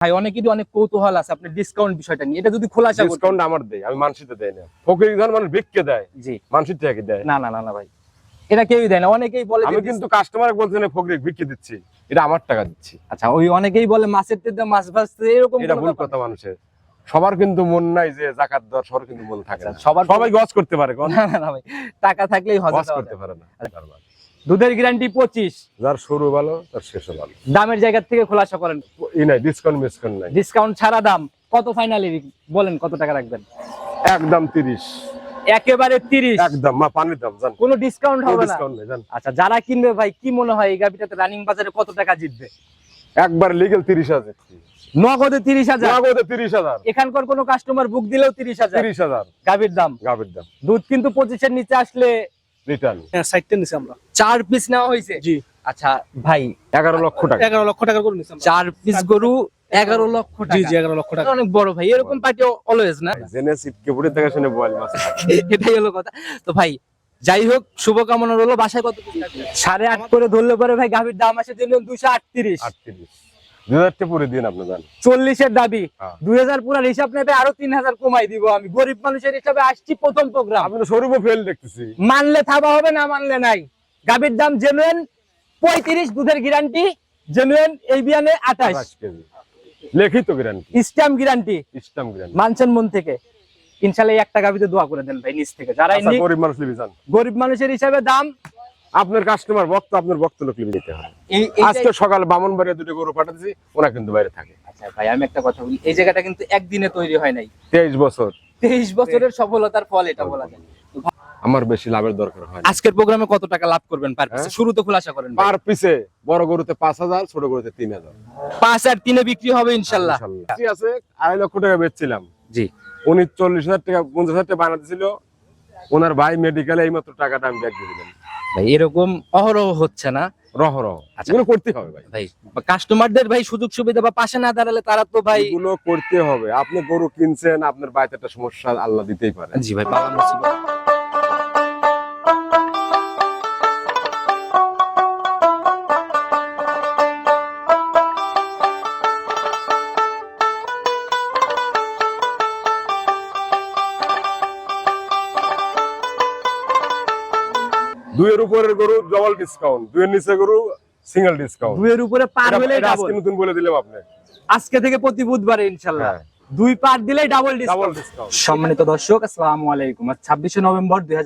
ভাই অনেকেরই অনেক কৌতূহল আছে আপনার ডিসকাউন্ট বিষয়টা নিয়ে। এটা যদি খোলাসা ডিসকাউন্ট আমার দেয় আমি মানসিতে দেয় না। ফকির ধান মানুষ বিক্কে দেয় জি। মানসির থেকে দেয়। না না না না ভাই। এটা কেউই দেয় না। অনেকেই বলে আমি কিন্তু কাস্টমার বলছে না ফকির বিক্কে দিচ্ছি। এটা আমার টাকা দিচ্ছি। আচ্ছা ওই অনেকেই বলে মাছের তেতে মাছ ভাজতে এরকম এটা ভুল কথা মানুষের। সবার কিন্তু মন নাই যে জাকাত দেওয়ার সবার কিন্তু মন থাকে না। আচ্ছা, সবার সবাই গজ করতে পারে কোন না না না ভাই টাকা থাকলেই হজে করতে পারে না দুধের গ্যারান্টি পঁচিশ। যার শুরু ভালো তার শেষও ভালো। দামের জায়গা থেকে খোলাসা করেন। ই নাই ডিসকাউন্ট মিসকাউন্ট নাই। ডিসকাউন্ট ছাড়া দাম। কত ফাইনালি বলেন কত টাকা রাখবেন? একদম তিরিশ। একেবারে তিরিশ। একদম মা পানির দাম জান। কোনো ডিসকাউন্ট হবে না। আচ্ছা যারা কিনবে ভাই কি মনে হয় এই রানিং বাজারে কত টাকা জিতবে? একবার লিগেল তিরিশ হাজার। নগদে তিরিশ হাজার। নগদে তিরিশ হাজার। এখানকার কোনো কাস্টমার বুক দিলেও তিরিশ হাজার। তিরিশ হাজার। গাবির দাম। গাভীর দাম। দুধ কিন্তু পঁচিশের নিচে আসলে রিটার্ন হ্যাঁ সাইডটা নিছি আমরা। চার পিস নেওয়া হয়েছে? জি। আচ্ছা ভাই এগারো লক্ষ টাকা। এগারো লক্ষ টাকা করে নিছি চার পিস গরু এগারো লক্ষ জি টাকা। জি এগারো লক্ষ টাকা। অনেক বড় ভাই এরকম পার্টি অলওয়েজ না? জেনে সিটকে পুড়ে থেকে শুনে বল এটাই হলো কথা। তো ভাই যাই হোক শুভকামনা রইল। বাসায় কত সাড়ে আট করে ধরলে পরে ভাই গাভীর দাম আসে দিন দুশো আটত্রিশ। আটত্রিশ। পুরে দিন আপনি জান চল্লিশের দাবি। হ্যাঁ। দুই হাজার পুরার হিসাব নেবে আরও তিন হাজার কমাই দিব আমি। গরিব মানুষের হিসাবে আসছি প্রথম প্রোগ্রাম আপনি স্বরূপ ফেল দেখতেছি। মানলে থাবা হবে না মানলে নাই। গাভীর দাম জেনুয়েন পঁয়ত্রিশ দুধের গ্যারান্টি জেনুয়েন এই বিয়ানে আঠাশ। লেখিত guarantee stamp guarantee stamp guarantee মানছেন মন থেকে। ইনশাল্লাহ একটা গাভীতে দোয়া করে দেন ভাই নিচ থেকে। যারা আচ্ছা গরিব মানুষ গরিব মানুষের হিসাবে দাম আপনার কাস্টমার বক্ত আপনার বক্ত লোক দিতে হবে আজকে সকাল বামন বাড়িয়ে দুটো গরু পাঠাচ্ছি ওরা কিন্তু বাইরে থাকে। আচ্ছা ভাই আমি একটা কথা বলি এই জায়গাটা কিন্তু একদিনে তৈরি হয় নাই। তেইশ বছর। তেইশ বছরের সফলতার ফল এটা বলা যায়। আমার বেশি লাভের দরকার হয় আজকের প্রোগ্রামে কত টাকা লাভ করবেন পার পিসে হ্যাঁ? শুরু তো খোলাসা করেন পার পিছে বড় গরুতে পাঁচ হাজার ছোট গরুতে তিন হাজার। পাঁচ আর তিনে বিক্রি হবে ইনশাল্লাহ। ইনশাল্লাহ। ঠিক আছে আড়াই লক্ষ টাকা বেচছিলাম। জি। উনি চল্লিশ হাজার টাকা পঞ্চাশ হাজার টাকা বানাতেছিল। ওনার ভাই মেডিকেলে এই মাত্র টাকাটা আমি ব্যাগ দিয়ে দিলাম। ভাই এরকম অহরহ হচ্ছে না। রহরহ রহ। আচ্ছা। এগুলো করতে হবে ভাই। ভাই কাস্টমারদের ভাই সুযোগ সুবিধা বা পাশে না দাঁড়ালে তারা তো ভাই এগুলো করতে হবে। আপনি গরু কিনছেন আপনার বাড়িতে একটা সমস্যা আল্লাহ দিতেই পারে। জি ভাই মুসিবত দুইয়ের উপরের গরু ডবল ডিসকাউন্ট দুইয়ের নিচে গরু সিঙ্গেল ডিসকাউন্ট দুইয়ের উপরে পার হলে আজকে নতুন বলে দিলাম আপনি। আজকে থেকে প্রতি বুধবারে ইনশাল্লাহ। হ্যাঁ। দুই পার দিলেই ডাবল ডিসকাউন্ট সম্মানিত দর্শক আসসালামু আলাইকুম। আজ ছাব্বিশে নভেম্বর দুই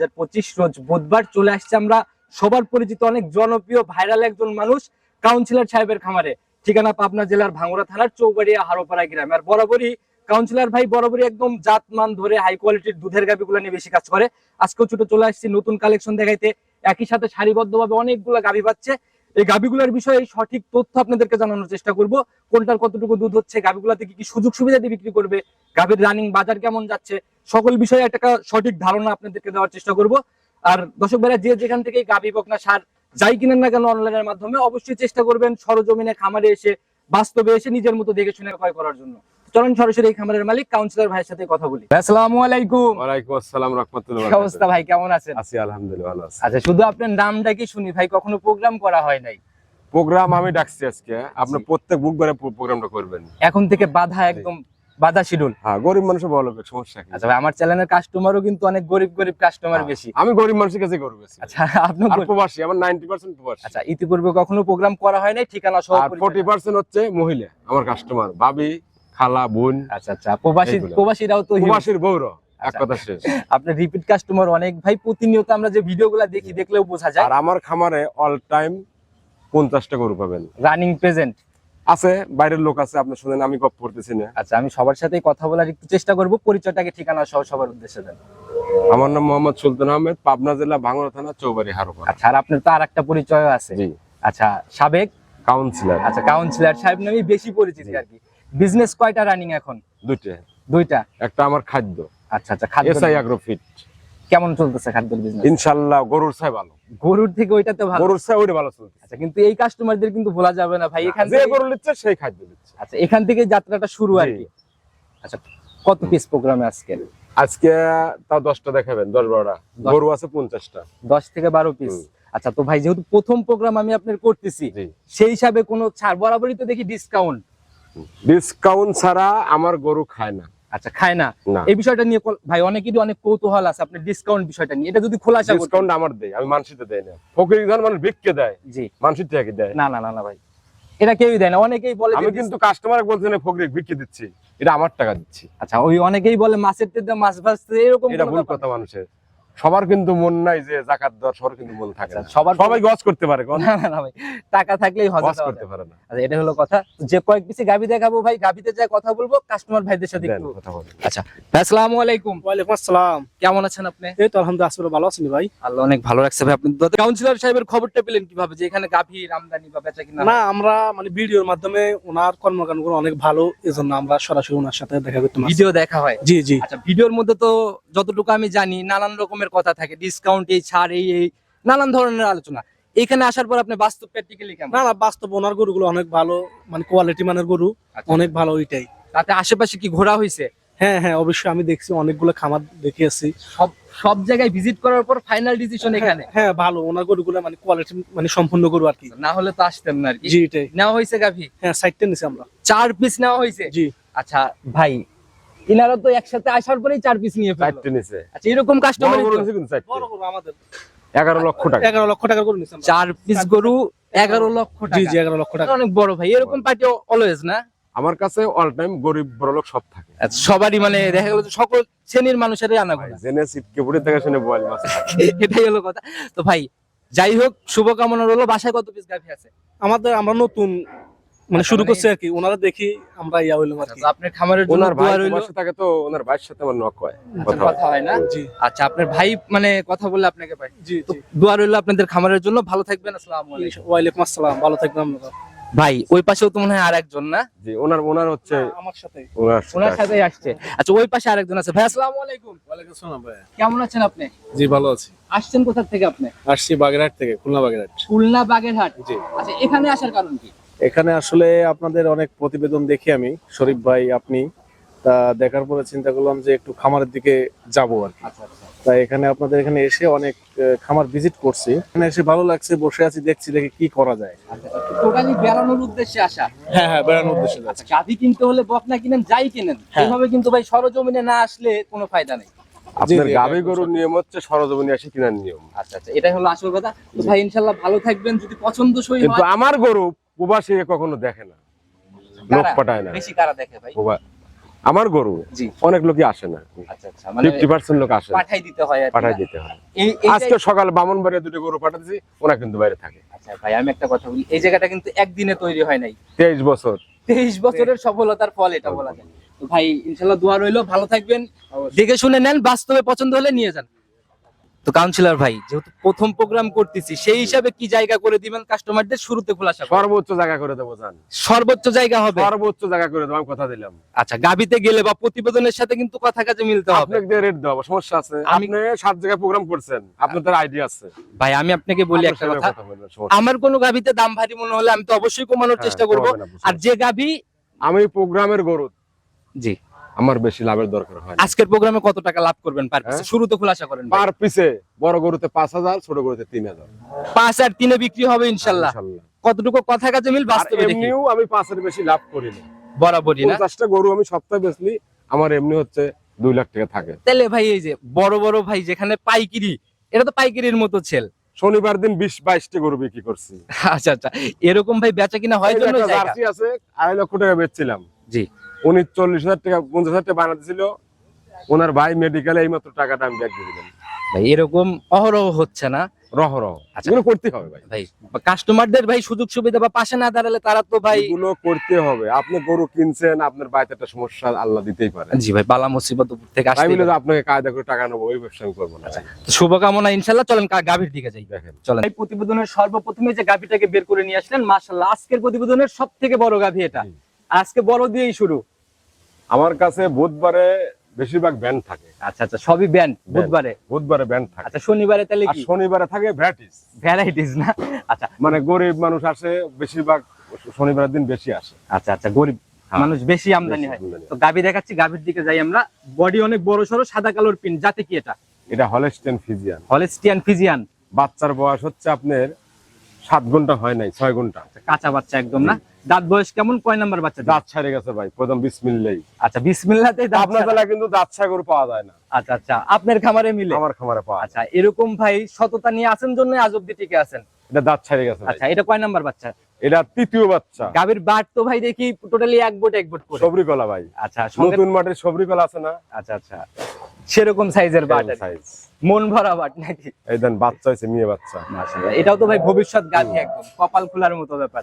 রোজ বুধবার চলে আসছে আমরা সবার পরিচিত অনেক জনপ্রিয় ভাইরাল একজন মানুষ কাউন্সিলর সাহেবের খামারে। ঠিকানা পাবনা জেলার ভাঙ্গুড়া থানার চৌবাড়িয়া হারোপাড়া গ্রামে। আর বরাবরই কাউন্সিলর ভাই বরাবরই একদম জাত মান ধরে হাই কোয়ালিটির দুধের গাভিগুলো নিয়ে বেশি কাজ করে। আজকেও ছোট চলে আসছি নতুন কালেকশন দেখাইতে। একই সাথে সারিবদ্ধভাবে অনেকগুলো গাভি পাচ্ছে। এই গাভিগুলোর বিষয়ে সঠিক তথ্য আপনাদেরকে জানানোর চেষ্টা করব। কোনটার কতটুকু দুধ হচ্ছে, গাভিগুলোতে কি কি সুযোগ সুবিধা দিয়ে বিক্রি করবে, গাভীর রানিং বাজার কেমন যাচ্ছে, সকল বিষয়ে একটা সঠিক ধারণা আপনাদেরকে দেওয়ার চেষ্টা করব। আর দর্শক ভাইরা, যে যেখান থেকে গাভী বকনা সার, যাই কিনেন না কেন অনলাইনের মাধ্যমে, অবশ্যই চেষ্টা করবেন সরজমিনে খামারে এসে বাস্তবে এসে নিজের মতো দেখে শুনে ক্রয় করার জন্য। চলুন সরাসরি এই খামারের মালিক কাউন্সিলর ভাইয়ের সাথে কথা বলি। আসসালামু আলাইকুম। ওয়ালাইকুম আসসালাম রাহমাতুল্লাহ কি অবস্থা ভাই? কেমন আছেন? আছি আলহামদুলিল্লাহ ভালো আছি। আচ্ছা শুধু আপনার নামটা কি শুনি ভাই? কখনো প্রোগ্রাম করা হয় নাই? প্রোগ্রাম আমি ডাকছি আজকে। আপনি প্রত্যেক বুধবারে প্রোগ্রামটা করবেন। এখন থেকে বাধা একদম বাধা শিডিউল। হ্যাঁ গরিব মানুষের ভালো হবে সমস্যা কি? আচ্ছা ভাই আমার চ্যানেলের কাস্টমারও কিন্তু অনেক গরিব গরিব কাস্টমার বেশি। আমি গরিব মানুষের কাছে গরু বেশি আচ্ছা আপনার আর প্রবাসী আমার নাইনটি পার্সেন্ট প্রবাসী। আচ্ছা ইতিপূর্বে কখনো প্রোগ্রাম করা হয় নাই? ঠিকানা সহ আর ফোর্টি পার্সেন্ট হচ্ছে মহিলা আমার কাস্টমার ভাবি খালা বোন। আচ্ছা আচ্ছা প্রবাসী প্রবাসীরাও তো। প্রবাসীর বৌর এক আচ্ছা। কথা শেষ। আপনার রিপিট কাস্টমার অনেক। ভাই প্রতিনিয়ত আমরা যে ভিডিওগুলো দেখি দেখলেও বোঝা যায়। আর আমার খামারে অল টাইম পঞ্চাশটা গরু পাবেন। রানিং প্রেজেন্ট আছে বাইরের লোক আছে আপনি শুনেন আমি গপ করতেছি না। আচ্ছা আমি সবার সাথেই কথা বলার একটু চেষ্টা করব। পরিচয়টাকে ঠিকানা সহ সবার উদ্দেশ্যে দেন। আমার নাম মোহাম্মদ সুলতান আহমেদ পাবনা জেলা ভাঙড়া থানা চৌবাড়ি হারোপাড়া। আচ্ছা আর আপনার তো আর একটা পরিচয় আছে। জি। আচ্ছা সাবেক? কাউন্সিলর। আচ্ছা কাউন্সিলর সাহেব নামে বেশি পরিচিত আর কি। বিজনেস কয়টা রানিং এখন? দুইটা। দুইটা? একটা আমার খাদ্য। আচ্ছা আচ্ছা খাদ্য এসআই আগ্রো ফিট কেমন চলতেছে খাদ্যের বিজনেস ইনশাল্লাহ গরুর চাই ভালো। গরুর থেকে ওইটাতে ভালো। গরুর ওইটা ভালো চলছে আচ্ছা কিন্তু এই কাস্টমারদের কিন্তু ভোলা যাবে না ভাই। এখান থেকে গরু নিচ্ছে সেই খাদ্য দিচ্ছে। আচ্ছা এখান থেকে যাত্রাটা শুরু আর কি। আচ্ছা কত পিস প্রোগ্রামে আজকে? আজকে তাও দশটা দেখাবেন দশ বারোটা। গরু আছে পঞ্চাশটা। দশ থেকে বারো পিস আচ্ছা তো ভাই যেহেতু প্রথম প্রোগ্রাম আমি আপনার করতেছি সেই হিসাবে কোনো ছাড় বরাবরই তো দেখি ডিসকাউন্ট ডিসকাউন্ট ছাড়া আমার গরু খায় না। আচ্ছা খায় না। এই বিষয়টা নিয়ে ভাই অনেকেরই অনেক কৌতূহল আছে আপনি ডিসকাউন্ট বিষয়টা নিয়ে। এটা যদি খোলা করতেন ডিসকাউন্ট আমার দেয় আমি মানুষিতে দেয় না। ফকির ধান মানুষ বিক্কে দেয় জি। মানুষের থেকে দেয়। না না না না ভাই। এটা কেউই দেয় না। অনেকেই বলে আমি কিন্তু কাস্টমার বলছি না ফকির বিক্রি দিচ্ছি। এটা আমার টাকা দিচ্ছি। আচ্ছা ওই অনেকেই বলে মাছের তেতে মাছ ভাজতে এরকম এটা ভুল কথা মানুষের। সবার কিন্তু মন নাই যে জাকাত দেওয়ার সবার কিন্তু মন থাকে না। আচ্ছা, সবার- সবাই গজ করতে পারে না না না ভাই টাকা থাকলেই গজ করতে পারে না। আচ্ছা এটা হলো কথা। যে কয়েক পিসি গাবি দেখাবো ভাই গাবিতে যা কথা বলব কাস্টমার ভাইদের সাথে একটু কথা। আচ্ছা আসসালামু আলাইকুম। ওয়ালাইকুম আসসালাম। কেমন আছেন আপনি? এই তো আলহামদুলিল্লাহ আসলে ভালো আছেন ভাই। আল্লাহ অনেক ভালো রাখছে ভাই। আপনি কাউন্সিলর সাহেবের খবরটা পেলেন কীভাবে যে এখানে গাভী আমদানি বা বেচা কিনা? না আমরা মানে ভিডিওর মাধ্যমে ওনার কর্মকাণ্ডগুলো অনেক ভালো এজন্য আমরা সরাসরি ওনার সাথে দেখা করতে ভিডিও দেখা হয়? জি জি। আচ্ছা ভিডিওর মধ্যে তো যতটুকু আমি জানি নানান রকমের কথা থাকে ডিসকাউন্ট এই ছাড় এই এই নানান ধরনের আলোচনা। এখানে আসার পর আপনি বাস্তব প্র্যাকটিক্যালি কেমন? না না বাস্তব ওনার গরুগুলো অনেক ভালো মানে কোয়ালিটি মানের গরু আচ্ছা। অনেক ভালো ওইটাই। তাতে আশেপাশে কি ঘোরা হয়েছে হ্যাঁ হ্যাঁ অবশ্যই আমি দেখছি অনেকগুলো খামার দেখিয়েছি। সব সব জায়গায় ভিজিট করার পর ফাইনাল ডিসিশন এখানে? হ্যাঁ ভালো ওনার গরুগুলো মানে কোয়ালিটি মানে সম্পূর্ণ গরু আর কি। না হলে তো আসতেন না আর কি। জি এটাই। নেওয়া হয়েছে গাভী? হ্যাঁ সাইডটা নিছি আমরা। চার পিস নেওয়া হয়েছে জি। আচ্ছা ভাই ইনারা তো একসাথে আসার পরেই চার পিস নিয়ে ফেলল। চারটে নিচে আচ্ছা এরকম কাস্টমার বড় আমাদের। এগারো লক্ষ টাকা। এগারো লক্ষ টাকার গরু নিছি আমরা। চার পিস গরু এগারো লক্ষ টাকা জি এগারো লক্ষ টাকা। অনেক বড় ভাই এরকম পার্টি অলওয়েজ না? আমার কাছে অল টাইম গরিব বড় লোক সব থাকে। আচ্ছা, সবারই মানে দেখা গেল সকল শ্রেণির মানুষেরই আনা ভাই, জেনে সিটকে পুড়ে থেকে শুনে বল মাছ। এটাই হলো কথা। তো ভাই যাই হোক শুভকামনা রইল। বাসায় কত পিস গাভি আছে? আমাদের আমরা নতুন মানে আচ্ছা, শুরু মানে- করছি আর কি ওনারা দেখি আমরা ইয়া হইলাম আর কি আচ্ছা, আপনার খামারের জন্য ওনার ভাই দোয়া রইল? প্রবাসে থাকে তো ওনার ভাইয়ের সাথে আমার নক হয়। আচ্ছা, কথা হয়। কথা হয় না? জি। আচ্ছা আপনার ভাই মানে কথা বললে আপনাকে পাই। জি দোয়া রইল আপনাদের খামারের জন্য। ভালো থাকবেন আসসালামু আলাইকুম। ওয়ালাইকুম আসসালাম ভালো থাকবেন আপনারা ভাই ওই পাশেও তো মনে হয় আর একজন না? জি ওনার ওনার হচ্ছে আমার সাথে। ওনার ওনার সাথেই আসছে। আচ্ছা ওই পাশে আরেকজন আছে। ভাই আসসালামু আলাইকুম। ওয়ালাইকুম আসসালাম ভাই। কেমন আছেন আপনি? জি ভালো আছি। আসছেন কোথা থেকে আপনি? আসছি বাগেরহাট থেকে খুলনা বাগেরহাট। খুলনা বাগেরহাট। জি। আচ্ছা এখানে আসার কারণ কি? এখানে আসলে আপনাদের অনেক প্রতিবেদন দেখি আমি। শরীফ ভাই আপনি তা দেখার পরে চিন্তা করলাম যে একটু খামারের দিকে যাব আর কি। আচ্ছা আচ্ছা। তাই এখানে আপনাদের এখানে এসে অনেক খামার ভিজিট করছি। এখানে এসে ভালো লাগছে বসে আছি দেখছি দেখি কি করা যায়। টোটালি বেড়ানোর উদ্দেশ্যে আসা। হ্যাঁ হ্যাঁ বেড়ানোর উদ্দেশ্যে আচ্ছা গাভি কিনতে হলে বকনা কিনেন যাই কিনেন। হ্যাঁ। এইভাবে কিন্তু ভাই সরজমিনে না আসলে কোনো ফায়দা নেই। আপনার একদম গরুর নিয়ম হচ্ছে সরজমিনে এসে কেনার নিয়ম। আচ্ছা আচ্ছা এটাই হলো আসল কথা। তো ভাই ইনশাল্লাহ ভালো থাকবেন যদি পছন্দসই কিন্তু হয় আমার গরু প্রবাসী কখনো দেখে না। লোক পাঠায় না। বেশি কারা দেখে ভাই? আমার গরু অনেক লোকই আসে না। আচ্ছা আচ্ছা মানে ফিফটি পার্সেন্ট লোক আসে পাঠাই দিতে হয় পাঠাই দিতে হয়। আজকে সকাল বামনবাড়িয়া দুটো গরু পাঠাচ্ছি ওরা কিন্তু বাইরে থাকে। আচ্ছা ভাই আমি একটা কথা বলি এই জায়গাটা কিন্তু একদিনে তৈরি হয় নাই। তেইশ বছর। তেইশ বছরের সফলতার ফল এটা বলা যায়। তো ভাই ইনশাল্লাহ দোয়া রইল। ভালো থাকবেন। দেখে শুনে নেন বাস্তবে পছন্দ হলে নিয়ে যান। তো কাউন্সিলর ভাই যেহেতু প্রথম প্রোগ্রাম করতেছি সেই হিসাবে কি জায়গা করে দিবেন কাস্টমারদের শুরুতে খোলাসা সর্বোচ্চ জায়গা করে দেবো জান। সর্বোচ্চ জায়গা হবে? সর্বোচ্চ জায়গা করে দেবো আমি কথা দিলাম। আচ্ছা গাবিতে গেলে বা প্রতিবেদনের সাথে কিন্তু কথা কাজে মিলতে হবে। আপনাকে রেট দেওয়া সমস্যা আছে। আমি- আপনি সাত জায়গায় প্রোগ্রাম করছেন আপনাদের আইডিয়া আছে। ভাই আমি আপনাকে বলি একটা কথা। আমার কোনো গাবিতে দাম ভারী মনে হলে আমি তো অবশ্যই কমানোর চেষ্টা হ্যাঁ, করব আর যে গাবি আমি প্রোগ্রামের গরু জি। আমার বেশি লাভের দরকার হয় আজকের প্রোগ্রামে কত টাকা লাভ করবেন পার পিসে হ্যাঁ? শুরুতে খোলাসা করেন পার পিছে বড় গরুতে পাঁচ হাজার ছোট গরুতে তিন হাজার। পাঁচ আর তিনে বিক্রি হবে ইনশাল্লাহ। কতটুকু কথা কাজে মিল বাস্তবে দেখি। এমনিও আমি পাঁচের বেশি লাভ করি না। বরাবরই না। পঞ্চাশটা গরু আমি সপ্তাহে বেচলি আমার এমনি হচ্ছে দুই লাখ টাকা থাকে। তাহলে ভাই এই যে বড় বড় ভাই যেখানে পাইকিরি এটা তো পাইকিরির মতো ছেল। শনিবার দিন বিশ বাইশটা গরু বিক্রি করছি। আচ্ছা আচ্ছা। এরকম ভাই বেচা কিনা হয় জন্য জায়গা? জার্সি আছে আড়াই লক্ষ টাকা বেচছিলাম। জি। উনি চল্লিশ হাজার টাকা পঞ্চাশ হাজার টাকা বানাতেছিল ওনার ভাই মেডিকেলে এই মাত্র টাকাটা আমি ব্যাগ দিয়ে দিলাম। ভাই এরকম অহরহ হচ্ছে না? আচ্ছা। এগুলো করতে হবে ভাই। ভাই কাস্টমারদের ভাই সুযোগ সুবিধা বা পাশে না দাঁড়ালে তারা তো ভাই এগুলো করতে হবে। আপনি গরু কিনছেন আপনার বাড়িতে একটা সমস্যা আল্লাহ দিতেই পারে। জি ভাই বালা মুসিবত থেকে আসতে আপনাকে কায়দা করে টাকা নেব ওই ব্যবসা আমি করব না। শুভকামনা ইনশাল্লাহ চলেন গাভীর দিকে যাই। দেখেন। চলেন। এই প্রতিবেদনের সর্বপ্রথমে যে গাভীটাকে বের করে নিয়ে আসলেন মাশাআল্লাহ আজকের প্রতিবেদনের সব থেকে বড় গাভী এটা। আজকে বড় দিয়েই শুরু। আমার কাছে বুধবারে বেশিরভাগ ব্যান্ড থাকে। আচ্ছা আচ্ছা সবই ব্যান্ড বুধবারে? বুধবারে ব্যান্ড থাকে। আচ্ছা শনিবারে তাহলে কি? শনিবারে থাকে ভ্যারাইটিস ভ্যারাইটিস না? আচ্ছা। মানে গরিব মানুষ আসে বেশিরভাগ শনিবারের দিন বেশি আসে। আচ্ছা আচ্ছা গরিব হ্যাঁ। মানুষ বেশি আমদানি হয়। তো গাভী দেখাচ্ছি গাভীর দিকে যাই আমরা। বডি অনেক বড় সরো সাদা কালোর পিন যাতে কি এটা? এটা হলেস্টেন ফিজিয়ান হলেস্টিয়ান ফিজিয়ান বাচ্চার বয়স হচ্ছে আপনার সাত ঘণ্টা হয় নাই ছয় ঘণ্টা। কাঁচা বাচ্চা একদম না? দাঁত বয়স কেমন? কয় নাম্বার বাচ্চা দাঁত ছাড়ে গেছে ভাই প্রথম বিসমিল্লাই আচ্ছা বিসমিল্লাতেই আপনার। বেলা কিন্তু দাঁত ছাড়া গরু পাওয়া যায় না। আচ্ছা আচ্ছা আপনার খামারে মিলে? আমার খামারে পাওয়া আচ্ছা এরকম ভাই সততা নিয়ে আছেন জন্য আজ অব্দি টিকে আছেন? এটা দাঁত ছাড়ে গেছে আচ্ছা এটা কয় নাম্বার বাচ্চা? এটা তৃতীয় বাচ্চা। গাভীর বাট তো ভাই দেখি টোটালি এক বোট এক বোট করে। সবরি কলা ভাই। আচ্ছা নতুন মাঠের সবরি কলা আছে না? আচ্ছা আচ্ছা সেরকম সাইজের বাট সাইজ মন ভরা বাট নাকি? এই দেন বাচ্চা হয়েছে মেয়ে বাচ্চা। এটাও তো ভাই ভবিষ্যৎ গাভী একদম কপাল খোলার মতো ব্যাপার।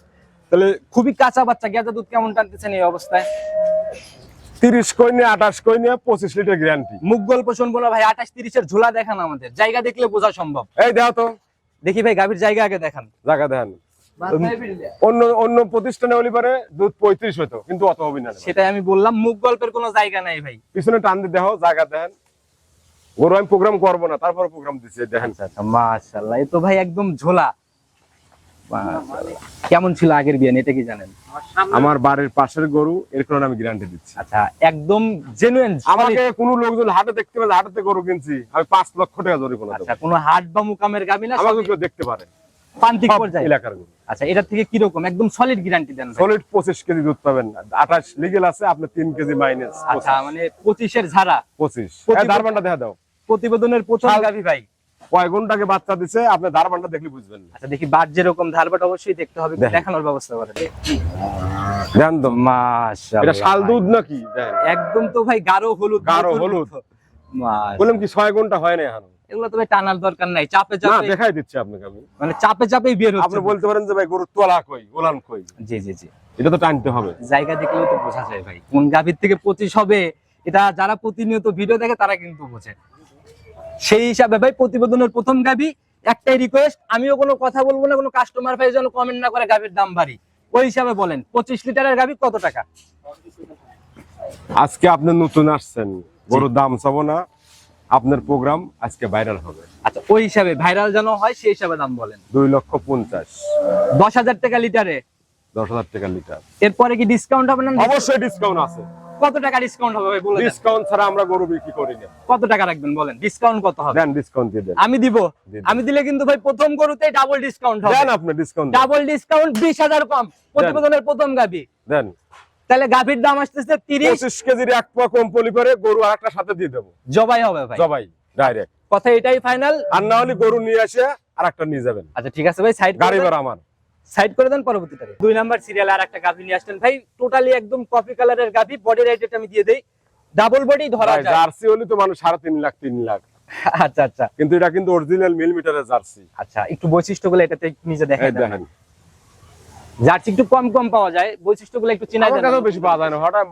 তাহলে খুবই কাঁচা বাচ্চা গেঁজা দুধ কেমন টানতেছেন এই অবস্থায়? তিরিশ কই নিয়ে আঠাশ কই নিয়ে পঁচিশ লিটার গ্যারান্টি মুখ গল্প শুনব না ভাই আঠাশ তিরিশের ঝোলা দেখান আমাদের জায়গা দেখলে বোঝা সম্ভব। এই দেখো তো। দেখি ভাই গাভীর জায়গা আগে দেখান। জায়গা দেন অন্য অন্য প্রতিষ্ঠানে হলে পারে দুধ পঁয়ত্রিশ হতো কিন্তু অত হবে না। সেটাই আমি বললাম মুখ গল্পের কোনো জায়গা নাই ভাই। পিছনে টান দিয়ে দেখো জায়গা দেন। গরু আমি প্রোগ্রাম করব না তারপর প্রোগ্রাম দিচ্ছে দেখেন। আচ্ছা আচ্ছা এ তো ভাই একদম ঝোলা। কেমন ছিল আগের বিয়ান এটা কি জানেন? আমার বাড়ির পাশের গরু এর কারণে আমি গ্যারান্টি দিচ্ছি। আচ্ছা একদম জেনুইন আমাকে কোনো লোকজন হাটে দেখতে হাটেতে গরু কিনছি আমি পাঁচ লক্ষ টাকা জরিমানা আচ্ছা কোনো হাট বা মুকামের গাবি না আমাকে কেউ দেখতে পারে। পান্তিক পর্যায়ে। এলাকার গরু। আচ্ছা এটা থেকে কি রকম একদম সলিড গ্যারান্টি দেন সলিড পঁচিশ কেজি দুধ পাবেন। আঠাশ লিগেল আছে আপনি তিন কেজি মাইনাস আচ্ছা মানে পঁচিশের ঝাড়া। পঁচিশ। প্রতি- দারবানটা দেখা দাও। প্রতিবেদনের প্রথম ভাই। কয় ঘন্টাকে বাচ্চা দিছে? আপনি দারবানটা দেখলে বুঝবেন আচ্ছা দেখি বাট যেরকম ধারবাট অবশ্যই দেখতে হবে দেখানোর ব্যবস্থা করেন দেন। তো মাশাআল্লাহ। এটা শাল দুধ নাকি? একদম তো ভাই গাঢ় হলুদ। গাঢ় হলুদ। বললাম কি ছয় ঘণ্টা হয় না এখন? এগুলো তো ভাই টানার দরকার নাই চাপে না দেখাই দিচ্ছি আপনাকে আমি। মানে চাপে চাপেই বের হচ্ছে। আপনি বলতে পারেন যে ভাই গরুর তোলা কই ওলান কই? জি জি জি। এটা তো টানতে হবে। জায়গা দেখলেও তো বোঝা যায় ভাই কোন গাভীর থেকে পঁচিশ হবে এটা যারা প্রতিনিয়ত ভিডিও দেখে তারা কিন্তু বোঝে। সেই হিসাবে ভাই প্রতিবেদনের প্রথম গাভী একটাই রিকোয়েস্ট আমিও কোনো কথা বলব না কোনো কাস্টমার ভাই যেন কমেন্ট না করে গাভীর দাম বাড়ি। ওই হিসাবে বলেন পঁচিশ লিটারের গাভী কত টাকা? আজকে আপনি নতুন আসছেন গরুর দাম চাবো না আপনার প্রোগ্রাম আজকে ভাইরাল হবে। আচ্ছা ওই হিসাবে ভাইরাল যেন হয় সেই হিসাবে দাম বলেন। দুই লক্ষ পঞ্চাশ। দশ হাজার টাকা লিটারে? দশ হাজার টাকা লিটার। এরপরে কি ডিসকাউন্ট হবে না? অবশ্যই ডিসকাউন্ট আছে। কত টাকা ডিসকাউন্ট হবে বলে ডিসকাউন্ট ছাড়া আমরা গরু বিক্রি করি না। কত টাকা রাখবেন বলেন? ডিসকাউন্ট কত হবে? দেন ডিসকাউন্ট দিয়ে দেন। আমি দিব। আমি দিলে কিন্তু ভাই প্রথম গরুতেই ডাবল ডিসকাউন্ট হবে। দেন আপনি ডিসকাউন্ট ডাবল ডিসকাউন্ট বিশ হাজার কম। প্রতিবেদনের প্রথম গাভি। দেন। তাহলে গাভির দাম আসতেছে তিরিশ। পঁচিশ কেজির এক পা কম পলি করে গরু আর একটা সাথে দিয়ে দেবো। জবাই হবে ভাই। জবাই ডাইরেক্ট কথা এটাই ফাইনাল আর না হলে গরু নিয়ে আসে আরেকটা নিয়ে যাবেন। আচ্ছা ঠিক আছে ভাই সাইড গাড়ি ভাড়া আমার। সাইড করে দেন পরবর্তীতে দুই নাম্বার সিরিয়াল আর একটা গাভি নিয়ে আসলেন। ভাই টোটালি একদম কফি কালারের গাভি বডি রাইট আমি দিয়ে দেই। ডাবল বডি ধরা যায়। জার্সি হলে তো মানুষ সাড়ে তিন লাখ তিন লাখ। আচ্ছা আচ্ছা। কিন্তু এটা কিন্তু অরিজিনাল মিলিমিটারের জার্সি আচ্ছা একটু বৈশিষ্ট্যগুলো এটাতে নিজে দেখেন এই দেখেন। জার্সি একটু কম কম পাওয়া যায়। বৈশিষ্ট্যগুলো একটু চিনাই আমার দেন। কাছেও বেশি পাওয়া যায় না। হঠাৎ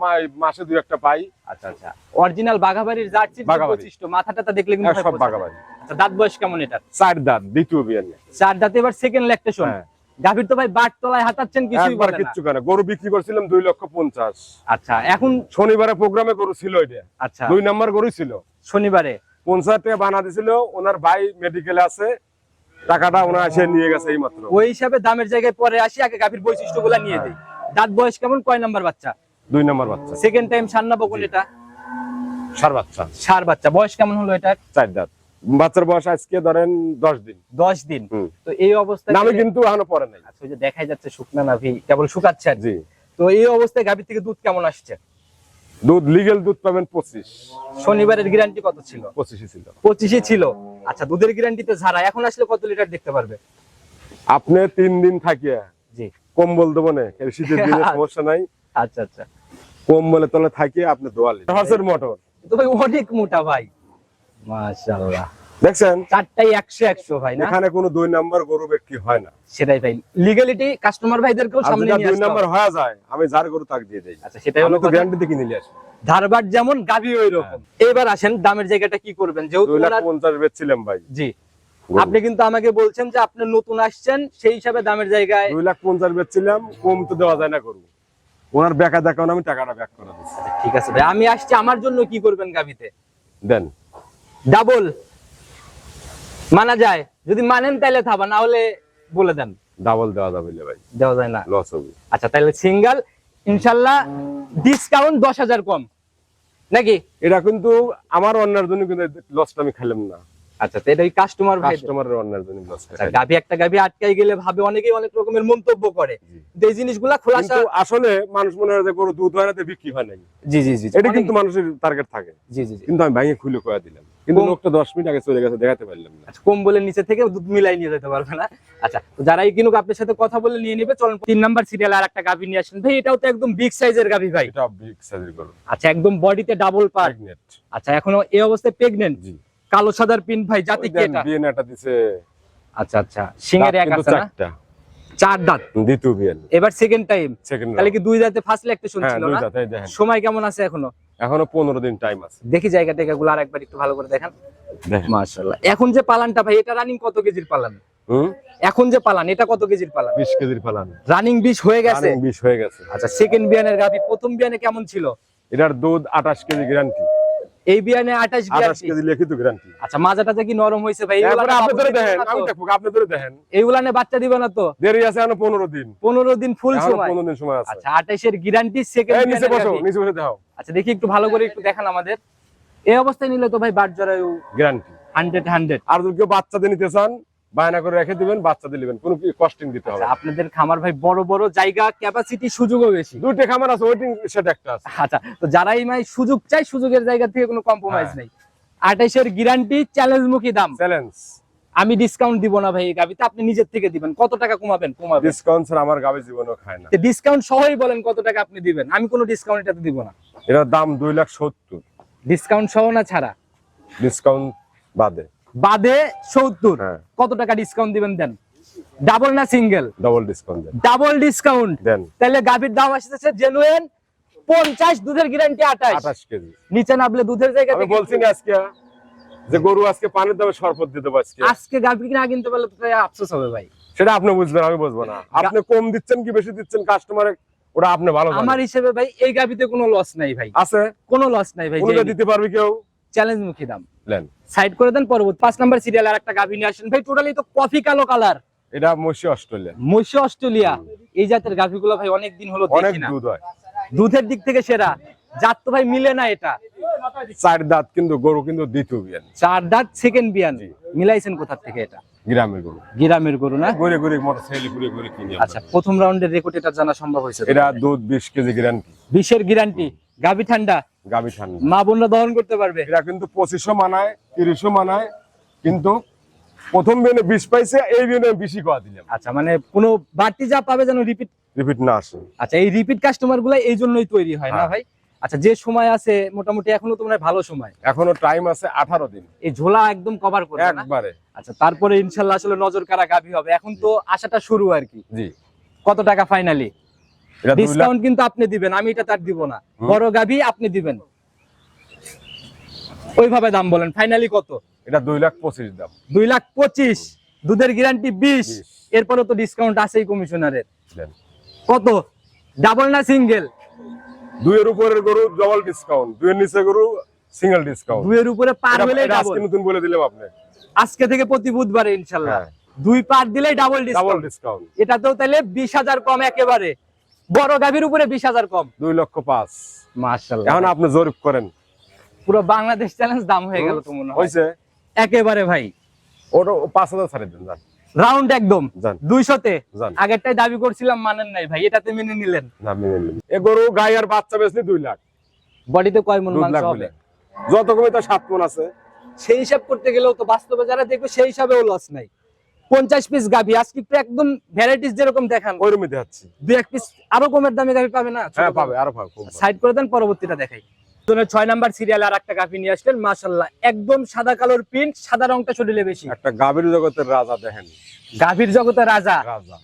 মাসে দুই একটা পাই। আচ্ছা আচ্ছা। অরিজিনাল বাঘাবাড়ির জার্সি বাঘাবাড়ি। বৈশিষ্ট্য মাথাটা তা দেখলে কিন্তু সব বোঝা যায়। বাগাবাড়ি আচ্ছা দাঁত বয়স কেমন এটা চার দাঁত দ্বিতীয় বিয়ার চার দাঁতে এবার সেকেন্ড ল্যাকটেশন হ্যাঁ। গাভীর তো ভাই বাট তলায় হাতাচ্ছেন কিছুই একবার কিচ্ছু কেন গরু বিক্রি করছিলাম দুই লক্ষ পঞ্চাশ। আচ্ছা এখন শনিবারে প্রোগ্রামে গরু ছিল এটা। আচ্ছা। দুই নাম্বার গরু ছিল। শনিবারে? পঞ্চাশ টাকা বানা দিছিল ওনার ভাই মেডিকেলে আছে টাকাটা ওনার এসে নিয়ে গেছে এই মাত্র ওই হিসাবে দামের জায়গায় পরে আসি আগে গাভীর বৈশিষ্ট্যগুলো নিয়ে দেই। দাঁত বয়স কেমন? কয় নাম্বার বাচ্চা? দুই নাম্বার বাচ্চা। সেকেন্ড টাইম সান্না বকুল এটা? সার বাচ্চা। সার বাচ্চা। বয়স কেমন হলো এটা চার দাঁত। বাচ্চার বয়স আজকে ধরেন দশ দিন। দশ দিন। তো এই অবস্থায় নামে কিন্তু এখনও পরে নাই। আচ্ছা, ওই যে দেখাই যাচ্ছে শুকনা নাভি কেবল শুকাচ্ছে আর জি। তো এই অবস্থায় গাভীর থেকে দুধ কেমন আসছে? দুধ লিগেল দুধ পাবেন পঁচিশ। শনিবারের গ্যারান্টি কত ছিল? পঁচিশই ছিল। পঁচিশে ছিল। আচ্ছা দুধের গ্যারান্টিতে ঝাড়া এখন আসলে কত লিটার দেখতে পারবে? আপনি তিন দিন থাকিয়া জি। কম্বল দেবো না শীতের দিনে সমস্যা নাই। আচ্ছা আচ্ছা। কম্বলে তলে থাকিয়ে আপনি দোয়ালি মোটর তো ভাই অনেক মোটা ভাই। মাশাআল্লাহ। দেখছেন? চারটাই একশো একশো ভাই না? এখানে কোনো দুই নাম্বার গরু বিক্রি হয় না। সেটাই ভাই। কাস্টমার ভাইদেরকেও সামনে নিয়ে দুই নাম্বার হয়ে যায় আমি যার গরু তাক দিয়ে দেই। আচ্ছা সেটাই হলো দেখে আসি ধারবাট যেমন ওই রকম এবার আসেন দামের জায়গাটা কি করবেন? যেহেতু বেচছিলাম ভাই। জি। আপনি কিন্তু আমাকে বলছেন যে আপনি নতুন আসছেন সেই হিসাবে দামের জায়গায় দুই লাখ পঞ্চাশ বেচছিলাম কম তো দেওয়া যায় না গরু। ওনার বেকা দেখানো আমি টাকাটা ব্যাক করে দিচ্ছি। আচ্ছা, ঠিক আছে ভাই। আমি আসছি আমার জন্য কি করবেন গাভীতে? দেন। ডাবল মানা যায়। যদি মানেন তাহলে থাবা না হলে বলে দেন। ডাবল দেওয়া যাবে ভাই। দেওয়া যায় না। লস হবে। আচ্ছা তাহলে সিঙ্গেল ইনশাল্লাহ ডিসকাউন্ট দশ হাজার কম। নাকি? এটা কিন্তু আমার অন্যের জন্য কিন্তু লসটা আমি খেলাম না। আচ্ছা তো এটা কাস্টমার ভাই? কাস্টমারের অন্যের জন্য আচ্ছা গাভি একটা গাভি আটকাই গেলে ভাবে অনেকেই অনেক রকমের মন্তব্য করে। এই জিনিসগুলা খোলাসা আসলে মানুষ মনে হয় যে গরু দুধ হয় না বিক্রি হয় নাই। জি জি জি। এটা কিন্তু মানুষের টার্গেট থাকে। জি জি জি। কিন্তু আমি ভাঙে খুলে কয়া দিলাম। কিন্তু লোকটা দশ মিনিট আগে চলে গেছে দেখাতে পারলাম না। আচ্ছা কম বলে নিচে থেকে দুধ মিলাই নিয়ে যেতে পারবে না? আচ্ছা তো যারাই কিনুক আপনার সাথে কথা বলে নিয়ে নেবে চলুন তিন নাম্বার সিরিয়াল আর একটা গাভি নিয়ে আসেন। ভাই এটাও তো একদম বিগ সাইজের গাভি ভাই। এটা বিগ সাইজের গরু। আচ্ছা একদম বডিতে ডাবল পার আচ্ছা এখনও এই অবস্থায় প্রেগনেন্ট জি। কালো সাদার পিন ভাই জাতি কি এটা? বিয়ে এটা দিছে। আচ্ছা আচ্ছা দাঁত এক আছে না? চার দাঁত। দ্বিতীয় বিয়ে। এবার সেকেন্ড টাইম সেকেন্ড তাহলে কি দুই দাঁতে ফার্স্ট হ্যাঁ শুনছিল না? দাঁত এই দেখেন সময় কেমন আছে এখনও? এখনও পনেরো দিন টাইম আছে। দেখি জায়গা টেকাগুলো আর একবার একটু ভালো করে দেখেন। মাশাআল্লাহ। এখন যে পালানটা ভাই এটা রানিং কত কেজির পালান? এখন যে পালান এটা কত কেজির পালান? বিশ কেজির পালান। রানিং বিশ হয়ে গেছে? রানিং বিশ হয়ে গেছে। আচ্ছা সেকেন্ড বিয়ানের গাভি প্রথম বিয়ানে কেমন ছিল? এটার দুধ আঠাশ কেজি গ্যারান্টি এই বিয়ানে আঠাশ আঠাশ বিয়াল্লিশ কেজি লিখিত গ্যারান্টি আচ্ছা মাজাটাতে কি নরম হইছে ভাই? আপনি ধরে দেখেন আমি দেখব আপনি ধরে দেখেন। এইগুলানে বাচ্চা দিবে না তো? দেরি আছে এখনও পনেরো দিন। পনেরো দিন ফুল সময়? পনেরো দিন সময় আছে। আচ্ছা আঠাশের গ্যারান্টি এই সেকেন্ড নিচে বসো নিচে বসে দাও আচ্ছা দেখি একটু ভালো করে একটু দেখান আমাদের। এই অবস্থায় নিলে তো ভাই বাট জরায়ু গ্যারান্টি হান্ড্রেড হান্ড্রেড আর যদি কেউ বাচ্চাদের নিতে চান বায়না করে রেখে দিবেন বাচ্চাদের নেবেন কোনো কস্টিং দিতে হবে আচ্ছা আপনাদের খামার ভাই বড় বড় জায়গা ক্যাপাসিটি সুযোগও বেশি। দুইটা খামার আছে ওয়েটিং সেট একটা আছে। আচ্ছা তো যারাই ভাই সুযোগ চাই সুযোগের জায়গা থেকে কোনো কম্প্রোমাইজ হ্যাঁ। নেই। আঠাইশের গ্যারান্টি চ্যালেঞ্জ মুখী দাম। চ্যালেঞ্জ আমি ডিসকাউন্ট দিব না ভাই গাবিতে আপনি নিজের থেকে দিবেন। কত টাকা কমাবেন? কমাবেন। ডিসকাউন্ট ছাড়া আমার গাবে জীবনও খায় না। ডিসকাউন্ট সহই বলেন কত টাকা আপনি দিবেন। আমি কোনো ডিসকাউন্ট এটাতে দিব না। এটার দাম দুই লাখ সত্তর। ডিসকাউন্ট সহ না ছাড়া? ডিসকাউন্ট বাদে। বাদে সত্তর। হ্যাঁ। কত টাকা ডিসকাউন্ট দিবেন দেন? ডাবল না single double discount double discount দেন। তাহলে গাভীর দাম আসতেছে জেনুইন পঞ্চাশ দুধের গ্যারান্টি আঠাশ। আঠাশ কেজি। নিচে নামলে দুধের জায়গা বলছি না আজকে যে গরু আজকে পানির দামে শরবত দিতে আজকে গাভী কিনা কিনতে পারলে আফসোস হবে ভাই। সেটা আপনি বুঝবেন আমি বুঝব না। আপনি কম দিচ্ছেন কি বেশি দিচ্ছেন ওটা আপনি ভালো আমার হিসেবে ভাই এই গাভীতে কোনো লস নাই ভাই। আছে? কোনো লস নাই ভাই দিতে পারবে কেউ? চ্যালেঞ্জ মুখী দাম সাইড করে দেন পরবর্তী। পাঁচ নাম্বার সিরিয়াল আর একটা গাভী নিয়ে আসেন। ভাই টোটালি তো কফি কালো কালার এটা মসি অস্ট্রেলিয়া। মৎস্য অস্ট্রেলিয়া। এই জাতের গাভীগুলো ভাই অনেক দিন হলো অনেক দুধ হয়। দুধের দিক থেকে সেরা। জাত তো ভাই মিলে না এটা। চার দাঁত কিন্তু গরু কিন্তু দ্বিতীয় বিয়ান। চার দাঁত সেকেন্ড বিয়ান। মিলাইছেন কোথা থেকে এটা? গ্রামের গরু। গ্রামের গরু না? ঘুরে ঘুরে মোটর সাইকেল ঘুরে ঘুরে কিনি আচ্ছা প্রথম রাউন্ডের রেকর্ড এটা জানা সম্ভব হয়েছে এটা দুধ বিশ কেজি গ্যারান্টি বিশের গ্যারান্টি গাভী ঠান্ডা। গাবি ঠান্ডা। মা বোনরা দহন করতে পারবে। এরা কিন্তু পঁচিশশো মানায় তিরিশশো মানায় কিন্তু প্রথম বিয়ানে বিশ পাইছে এই বিয়ানে বেশি কয়া দিলাম। আচ্ছা মানে কোনো বাড়তি যা পাবে যেন রিপিট রিপিট না আসে। আচ্ছা এই রিপিট কাস্টমারগুলো এই জন্যই তৈরি হয় না হ্যাঁ। ভাই? আচ্ছা যে সময় আছে মোটামুটি এখনও তোমার ভালো সময়। এখনও টাইম আছে আঠারো দিন। এই ঝোলা একদম কভার করবে না? একবারে। আচ্ছা তারপরে ইনশাল্লাহ আসলে নজর কারা গাভী হবে? এখন তো আশাটা শুরু আর কি। জি। কত টাকা ফাইনালি ডিসকাউন্ট কিন্তু আপনি দিবেন আমি এটা তার দিব না। বড় গাভী আপনি দিবেন। ওইভাবে দাম বলেন ফাইনালি কত? এটা দুই লাখ পঁচিশ দাম। দুই লাখ পঁচিশ দুধের গ্যারান্টি বিশ 20 এরপরে তো ডিসকাউন্ট আছেই কমিশনারের কত? ডাবল না সিঙ্গেল দুইয়ের উপরের গরু ডবল ডিসকাউন্ট দুইয়ের নিচে গরু সিঙ্গেল ডিসকাউন্ট দুইয়ের উপরে পার হলে আজকে নতুন বলে দিলাম আপনি। আজকে থেকে প্রতি বুধবারে ইনশাল্লাহ। হ্যাঁ। দুই পার দিলেই ডাবল ডিসকাউন্ট ডিসকাউন্ট এটাতেও তাহলে বিশ হাজার কম একেবারে। বড় গাভীর উপরে বিশ হাজার কম। দুই লক্ষ পাঁচ। মার্শাল্লাহ এখন আপনি জরিপ করেন। পুরো বাংলাদেশ চ্যালেঞ্জ দাম হয়ে গেল তো মনে হয়। হয়েছে একেবারে ভাই। ওটা পাঁচ হাজার ছাড়ে দেন যান। রাউন্ড একদম। দুইশতে। আগেরটাই দাবি করছিলাম মানেন নাই ভাই এটাতে মেনে নিলেন। না মেনে। এ গরু গাই আর বাচ্চা বেচলে দুই লাখ। বডিতে কয় মন মাংস হবে? যত কমে তার সাত মন আছে। সেই হিসাব করতে গেলেও তো বাস্তবে যারা দেখবে সেই হিসাবেও লস নাই। পঞ্চাশ পিস গাভি আজকে একটু একদম ভ্যারাইটিস যেরকম দেখান। ওই রুমে দেখাচ্ছি। দুই এক পিস আরও কমের দামে গাভি পাবে না? হ্যাঁ পাবে আরও পাবে সাইড করে দেন পরবর্তীটা দেখাই। ছয় নাম্বার সিরিয়াল আর একটা গাভি নিয়ে আসলেন একদম সাদা কালোর প্রিন্ট সাদা রংটা শরীরে বেশি। একটা গাভীর জগতের রাজা দেখেন। গাভীর জগতে রাজা?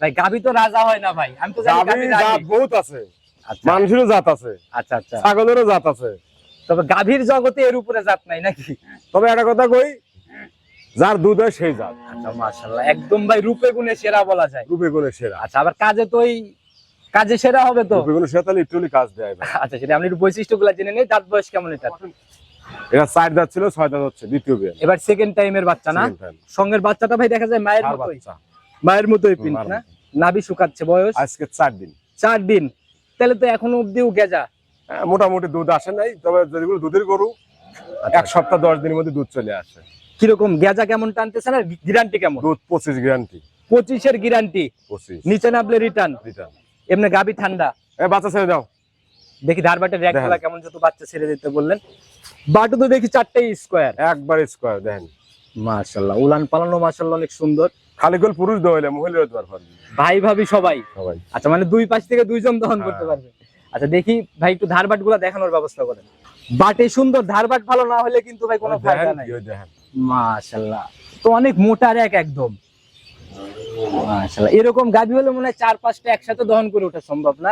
ভাই গাভি তো রাজা হয় না ভাই। আমি তো জানি বহুত আছে। আচ্ছা। মানুষেরও জাত আছে। আচ্ছা আচ্ছা। ছাগলেরও জাত আছে। তবে গাভীর জগতে এর উপরে জাত নাই নাকি? তবে একটা কথা কই যার দুধ হয় সেই জাত আচ্ছা একদম ভাই রূপে গুণে সেরা বলা যায়। রূপে গুণে সেরা। আচ্ছা আবার কাজে তো ওই কাজে সেরা হবে তো? রূপে গুণে সেরা তাহলে একটুলি কাজ দেয় ভাই। আচ্ছা সেটা আপনি বৈশিষ্ট্যগুলো জেনে নেই দাঁত বয়স কেমন এটা এটা চার দাঁত ছিল ছয় দাঁত হচ্ছে দ্বিতীয় বিয়ে। এবার সেকেন্ড টাইমের বাচ্চা না? সঙ্গের বাচ্চাটা ভাই দেখা যায় মায়ের মতোই। মায়ের মতোই পিন না? নাভি শুকাচ্ছে বয়স? আজকে চার দিন। চার দিন। তাহলে তো এখনও অব্দিও গেজা। হ্যাঁ, মোটামুটি দুধ আসে নাই তবে যেগুলো দুধের গরু আচ্ছা, এক সপ্তাহ দশ দিনের মধ্যে দুধ চলে আসে। কীরকম গেজা কেমন টানতেছেন আর গ্যারান্টি কেমন? দুধ পঁচিশ গ্যারান্টি। পঁচিশের গ্যারান্টি। পঁচিশ। নিচে নামলে রিটার্ন রিটার্ন এমনি গাবি ঠান্ডা। বাচ্চা ছেড়ে দাও। দেখি ধারবাটের র্যাক দেখেন। কেমন যত বাচ্চা ছেড়ে দিতে বললেন। বাটু তো দেখি চারটে স্কোয়ার একবার স্কোয়ার দেখেন। মাশাল্লাহ উলান পালানো মাশাল্লাহ অনেক সুন্দর। খালি গোল পুরুষ দোয়াইলে মহিলা হতে পারবেন ভাই ভাবি সবাই। সবাই। আচ্ছা মানে দুই পাশ থেকে দুইজন দহন করতে হ্যাঁ। পারবে। আচ্ছা দেখি ভাই একটু ধারবাটগুলা দেখানোর ব্যবস্থা করেন। বাটে সুন্দর ধারবাট ভালো না হলে কিন্তু ভাই কোনো ফায়দা নাই। দেখেন। মাশাল্লাহ। তো অনেক মোটা র্যাক একদম। মাশাল্লাহ। এরকম গাবি হলে মনে হয় চার পাঁচটা একসাথে দহন করে ওঠা সম্ভব না?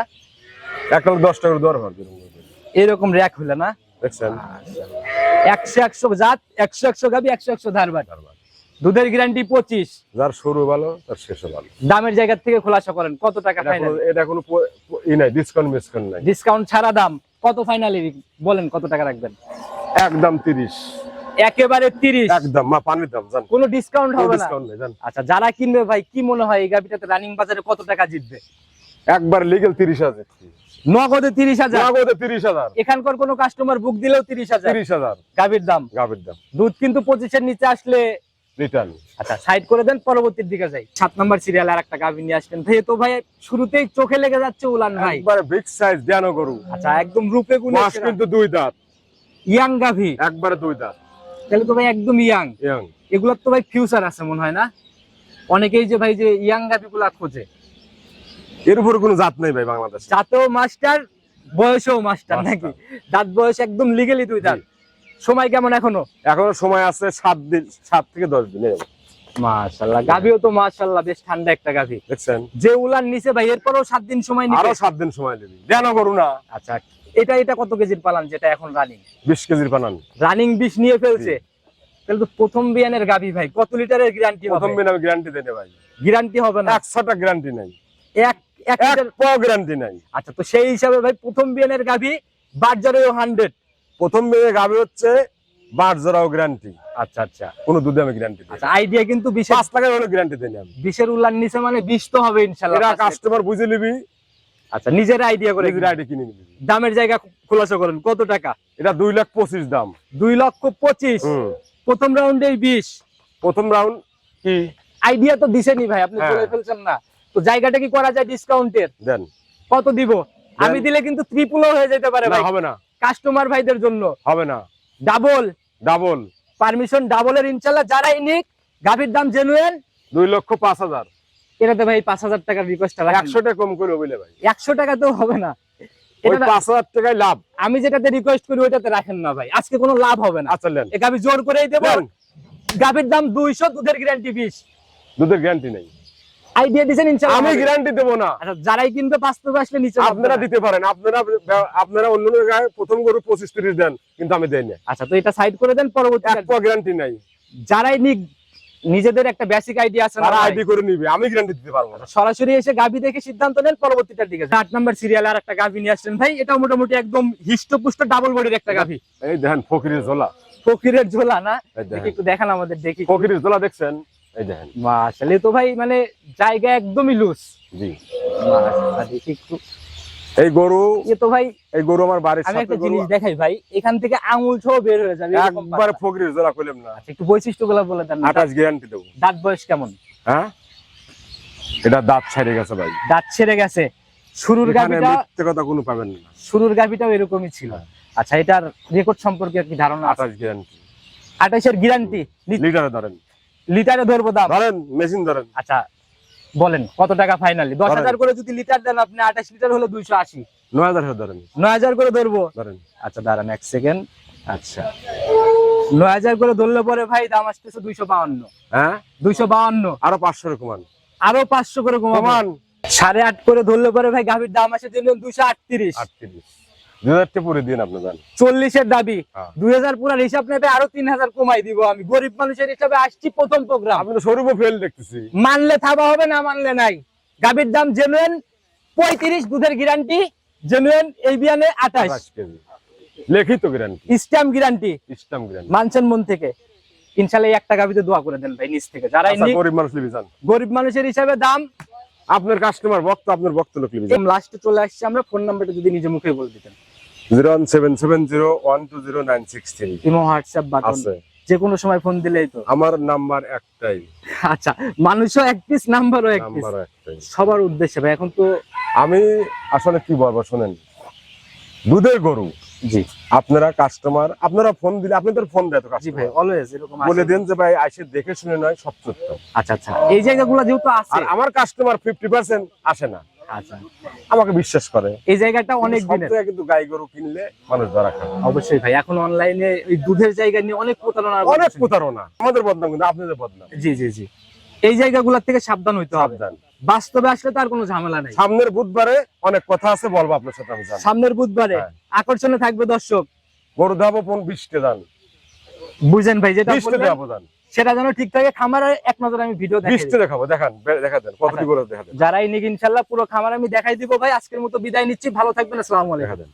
লোক দশ টাকার দর হবে এরকম র্যাক হলে না? একশো একশো জাত একশো একশো গাবি একশো একশো ধারবাট দুধের গ্যারান্টি পঁচিশ। যার শুরু ভালো তার শেষও ভালো। দামের জায়গা থেকে খোলাসা করেন কত টাকা এটা কোনো ই নাই ডিসকাউন্ট মিসকাউন্ট নাই। ডিসকাউন্ট ছাড়া দাম কত ফাইনালি বলেন কত টাকা রাখবেন? একদম তিরিশ। একেবারে তিরিশ। একদম মা পানির দাম জান। কোনো ডিসকাউন্ট হবে না। ডিসকাউন্ট নেই জান। আচ্ছা যারা কিনবে ভাই কি মনে হয় এই গাবিটাতে রানিং বাজারে কত টাকা জিতবে? একবার তিরিশ হাজার। নগদে তিরিশ হাজার? নগদে তিরিশ হাজার। এখানকার কোনো কাস্টমার বুক দিলেও তিরিশ হাজার। তিরিশ হাজার। গাবির দাম? গাভীর দাম। দুধ কিন্তু পঁচিশের নিচে আসলে রিটার্ন আচ্ছা সাইড করে দেন পরবর্তীর দিকে যাই। সাত নম্বর সিরিয়াল আর একটা গাভি নিয়ে আসলেন। ভাই তো ভাই শুরুতেই চোখে লেগে যাচ্ছে উলান ভাই। একবারে বিগ সাইজ ধ্যান গরু। আচ্ছা একদম রূপে গুণে কিন্তু দুই দাঁত। ইয়াং গাভি। একবারে দুই দাঁত। তাহলে তো ভাই একদম ইয়াং। ইয়াং। এগুলোর তো ভাই ফিউচার আছে মনে হয় না? অনেকেই যে ভাই যে ইয়াং গাভি গুলা খোঁজে। এর উপরে কোনো জাত নেই ভাই বাংলাদেশে। জাতেও মাস্টার বয়সেও মাস্টার। নাকি? দাঁত বয়স একদম লিগেলি দুই দাঁত। সময় কেমন এখনও? এখনও সময় আছে সাত দিন সাত থেকে দশ দিন মাশাল্লাহ গাভিও তো মাশাল্লাহ বেশ ঠান্ডা একটা গাভি। দেখছেন? যে উলান নিচে ভাই এরপরও সাত দিন সময় নিবে? আরও সাত দিন সময় নেবে। ধ্যান গরু না আচ্ছা এটা এটা কত কেজির পালান যেটা এখন রানিং বিশ কেজির বানান রানিং বিষ নিয়ে ফেলছে। তাহলে তো প্রথম বিয়ানের গাভি ভাই কত লিটারের গ্যারান্টি প্রথম হবে দিন আমি গ্যারান্টি দেনে ভাই। গ্যারান্টি হবে না? একশোটা গ্যারান্টি নাই। এক এক লিটার প গ্যারান্টি নাই। আচ্ছা তো সেই হিসাবে ভাই প্রথম বিয়ানের গাভি বাজারেও হান্ড্রেড প্রথম দিনে গাবি হচ্ছে বাট জোড়াও গ্যারান্টি আচ্ছা আচ্ছা। কোন দুধে আমি গ্যারান্টি দিই আচ্ছা আইডিয়া কিন্তু বিশের পাঁচ টাকার হলে গ্যারান্টি দেনি আমি। বিশের উল্লার নিচে মানে বিষ তো হবে ইনশাল্লাহ এরা কাস্টমার বুঝে নিবি আচ্ছা নিজের আইডিয়া করে নিজের আইডি কিনে নিবি দামের জায়গা খোলাসা করেন কত টাকা? এটা দুই লাখ পঁচিশ দাম। দুই লক্ষ পঁচিশ। প্রথম রাউন্ডে বিশ। প্রথম রাউন্ড কি? আইডিয়া তো দিছেনি ভাই আপনি হ্যাঁ। বলে ফেলছেন না। তো জায়গাটা কি করা যায় ডিসকাউন্টের দেন। কত দিব? আমি দিলে কিন্তু ত্রিপুলও হয়ে যেতে পারে না ভাই। হবে না। কাস্টমার ভাইদের জন্য। হবে না। ডাবল ডাবল পারমিশন ডাবলের ইনশাল্লাহ যারাই নিক গাভীর দাম জেনুয়েন দুই লক্ষ পাঁচ হাজার। এটাতে ভাই পাঁচ হাজার টাকার রিকোয়েস্ট একশো টাকা কম করে বলে ভাই। একশো টাকা তো হবে না। ওই এটা পাঁচ হাজার টাকায় লাভ। আমি যেটাতে রিকোয়েস্ট করি ওইটাতে রাখেন না ভাই। আজকে কোনো লাভ হবে না। আচ্ছা নেন। এ গাভী জোর করেই দেবো। দেন। দাম দুইশো দুধের গ্যারান্টি বিশ। দুধের গ্যারান্টি নেই। আইডিয়া দিচ্ছেন ইনশাল্লাহ আমি গ্যারান্টি দেবো না। আচ্ছা যারাই কিনবে বাস্তবে আসলে নিচে আপনারা দিতে পারেন। আপনারা আপনারা অন্য জায়গায় প্রথম গরু পঁচিশ তিরিশ দেন কিন্তু আমি দেই না আচ্ছা তো এটা সাইড করে দেন পরবর্তী এক গ্যারান্টি নাই। যারাই নিক নিজেদের একটা বেসিক আইডিয়া আছে তারা আইডি করে নিবে আমি গ্যারান্টি দিতে পারব না। সরাসরি এসে গাভি দেখে সিদ্ধান্ত নেন পরবর্তীটার দিকে যান। আট নাম্বার সিরিয়ালে আর একটা গাভি নিয়ে আসছেন ভাই এটা মোটামুটি একদম হিষ্টপুষ্ট ডাবল বডির একটা গাভি। এই দেখেন ফকিরের ঝোলা। ফকিরের ঝোলা না? দেখি একটু দেখান আমাদের দেখি। ফকিরের ঝোলা দেখছেন? এই দেখেন। আসলে তো ভাই মানে জায়গা একদমই লুজ জি। মাশাআল্লাহ দেখি একটু। এই গরু এ তো ভাই এই গরু আমার বাড়ির আমি একটা জিনিস দেখাই ভাই এখান থেকে আঙুল সহ বের হয়ে যাবে একবার। ফকিরের ঝোলা কইলাম না। আচ্ছা, একটু বৈশিষ্ট্যগুলা বলে দেন না। আঠাশ গ্যারান্টি দেবো। দাঁত বয়স কেমন? হ্যাঁ? এটা দাঁত ছাড়ে গেছে ভাই। দাঁত ছেড়ে গেছে। শুরুর গাভিটা মিথ্যে কথা কোনো পাবেন না। শুরুর গাভিটাও এরকমই ছিল। আচ্ছা এটার রেকর্ড সম্পর্কে কি ধারণা আছে? আঠাশ গ্যারান্টি আঠাশের গ্যারান্টি লিটারে ধরেন। লিটারে ধরবো দাম। ধরেন মেশিন ধরেন। আচ্ছা বলেন কত টাকা ফাইনালি দশ হাজার করে যদি লিটার দেন আপনি আঠাশ লিটার হলে দুইশো আশি। নয় হাজার ধরেন। নয় হাজার করে ধরবো। ধরেন। আচ্ছা দাঁড়ান এক সেকেন্ড আচ্ছা। নয় হাজার করে ধরলে পরে ভাই দাম আসতেছে দুইশো বাউন্ন। হ্যাঁ? দুইশো বাউন্ন। আরও পাঁচশো রকমান আরও পাঁচশো করে কমান কমান। সাড়ে আট করে ধরলে পরে ভাই গাভীর দাম আসে দুইশো আটত্রিশ। আটত্রিশ। চল্লিশের দাবি। হ্যাঁ। দুই হাজার পুরার হিসাব নেবে আরও তিন হাজার কমাই দিব আমি। গরিব মানুষের হিসাবে আসছি প্রথম প্রোগ্রাম। স্বরূপ ফেল দেখতেছি। মানলে থাবা হবে না মানলে নাই। গাভীর দাম জেনুয়েন পঁয়ত্রিশ দুধের গ্যারান্টি জেনুয়েন এই বিয়ানে আঠাশ আঠাশ লিখিত গ্যারান্টি স্ট্যাম্প গ্যারান্টি ইসলাম গ্যারান্টি মানছেন মন থেকে। ইনশাল্লাহ এই একটা গাভিতে দোয়া করে দেন ভাই নিচ থেকে। যারাই আচ্ছা গরিব মানুষ গরিব মানুষের হিসাবে দাম আপনার কাস্টমার বক্ত আপনার বক্ত লোক লাস্টে চলে আসছে আমরা। ফোন নাম্বারটা যদি নিজে মুখে বলে দিতেন। Zero one seven seven zero one two zero nine six three imo WhatsApp button আছে। যে কোনো সময় ফোন দিলেই তো। আমার নাম্বার একটাই। আচ্ছা মানুষও এক পিস নাম্বারও এক পিস সবার উদ্দেশ্যে ভাই এখন তো আমি আসলে কি বলব শোনেন। দুধের গরু। জি। আপনারা কাস্টমার আপনারা ফোন দিলে আপনি আপনাদের ফোন দেয় তো জি ভাই অলওয়েজ এরকম বলে আসে। দেন যে ভাই আইসে দেখে শুনে নয় সব সত্য। আচ্ছা আচ্ছা। এই জায়গাগুলো যেহেতু আছে। আর আমার কাস্টমার ফিফটি পার্সেন্ট আসে না। আচ্ছা। আমাকে বিশ্বাস করে। এই জায়গাটা অনেক দিনের। কিন্তু গাই গরু কিনলে মানুষ ধরা খায়। অবশ্যই ভাই এখন অনলাইনে ওই দুধের জায়গা নিয়ে অনেক প্রতারণা অনেক প্রতারণা। আমাদের বদনাম কিন্তু আপনাদের বদনাম। জি জি জি। এই জায়গাগুলোর থেকে সাবধান হইতে হবে। সাবধান। বাস্তবে আসলে তার কোনো ঝামেলা নাই। সামনের বুধবারে অনেক কথা আছে বলব আপনার সাথে আমি সামনের বুধবারে হ্যাঁ। আকর্ষণে থাকবে দর্শক। গরু দেবো পন বিশটে দান বুঝেন ভাই যেটা বললেন, দেবো দান সেটা যেন ঠিক থাকে খামারে এক নজর আমি ভিডিও দেখাই দেখাবো দেখান দেখা দেন কতটি করে দেখা দেন। যারাই নিক ইনশাল্লাহ পুরো খামার আমি দেখাই দিব ভাই আজকের মতো বিদায় নিচ্ছি ভালো থাকবেন আসসালামু আলাইকুম।